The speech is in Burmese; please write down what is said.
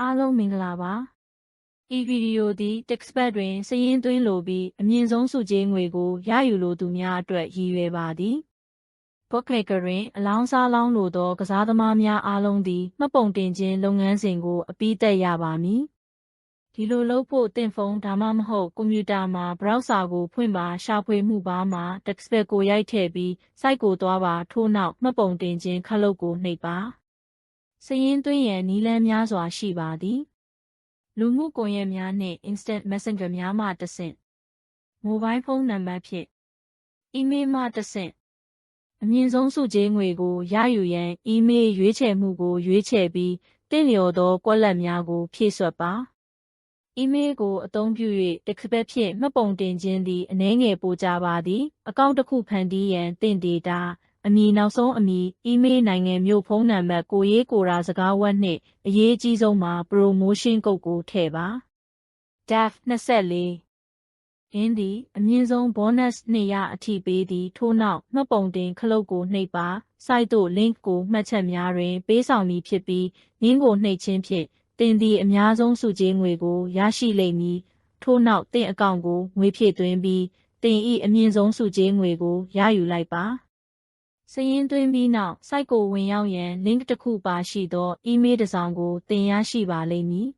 အားလုံးမင်္ဂလာပါဤဗီဒီယိုသည် Textpad တွင်စာရင်းသွင်းလိုပြီးအမြင့်ဆုံးစုကြေးငွေကိုရယူလိုသူများအတွက်ရည်ရွယ်ပါသည် Bookmaker တွင်အလောင်းစားလောင်းလိုသော ကစားသမားများအားလုံးသည်မှတ်ပုံတင်ခြင်းလုပ်ငန်းစဉ်ကိုအပြီးသက်ရပါမည်ဒီလိုလုပ်ဖို့သင့်ဖုန်းဒါမှမဟုတ်ကွန်ပျူတာမှာ browser ကိုဖွင့်ပါရှာဖွေမှုဘားမှာ Textpad ကိုရိုက်ထည့်ပြီး site ကိုသွားပါထို့နောက်မှတ်ပုံတင်ခြင်းခက်လုပ်ကိုနှိပ်ပါ စည်ရင်းသွင်းရန်နည်းလမ်းများစွာရှိပါသည်လူမှုကွန်ရက်များနှင့် Instant Messenger များမှတဆင့်မိုဘိုင်းဖုန်းနံပါတ်ဖြင့်အီးမေးလ်မှတဆင့်အမြင့်ဆုံးစုကြေးငွေကိုရယူရန်အီးမေးလ်ရွေးချယ်မှုကိုရွေးချယ်ပြီးတင့်လျော်သောကွက်လက်များကိုဖြည့်စွက်ပါအီးမေးလ်ကိုအသုံးပြု၍တစ်ခပတ်ဖြင့်မှတ်ပုံတင်ခြင်းသည်အနည်းငယ်ပိုကြပါသည် အကောင့်တစ်ခုဖန်တီးရန်တင့်ဒေတာ အမည်နောက်ဆုံးအမည်အီးမေးလ်နိုင်ငံမြို့ဖုန်းနံပါတ်ကိုရေးကိုရာစကားဝတ်နှင့်အရေးအကြီးဆုံးမှာ promotion code ကိုထည့်ပါ DAF 24အင်းဒီအမြင့်ဆုံး bonus 200အထိပေးသည်ထို့နောက်မှတ်ပုံတင်ခလုတ်ကိုနှိပ်ပါ site သို့ link ကိုမှတ်ချက်များတွင် ပေးဆောင်မည်ဖြစ်ပြီး link ကိုနှိပ်ခြင်းဖြင့်တင်သည့်အများဆုံးစုကြေးငွေကိုရရှိလိမ့်မည်ထို့နောက်တင့်အကောင့်ကိုငွေဖြည့်သွင်းပြီးတင်၏အမြင့်ဆုံးစုကြေးငွေကိုရယူလိုက်ပါ စည်ရင်းသွင်းပြီးနောက် site ကိုဝင်ရောက်ရန် link တစ်ခုပါရှိသော email တစ်စောင်ကို သင်ရရှိပါလိမ့်မည်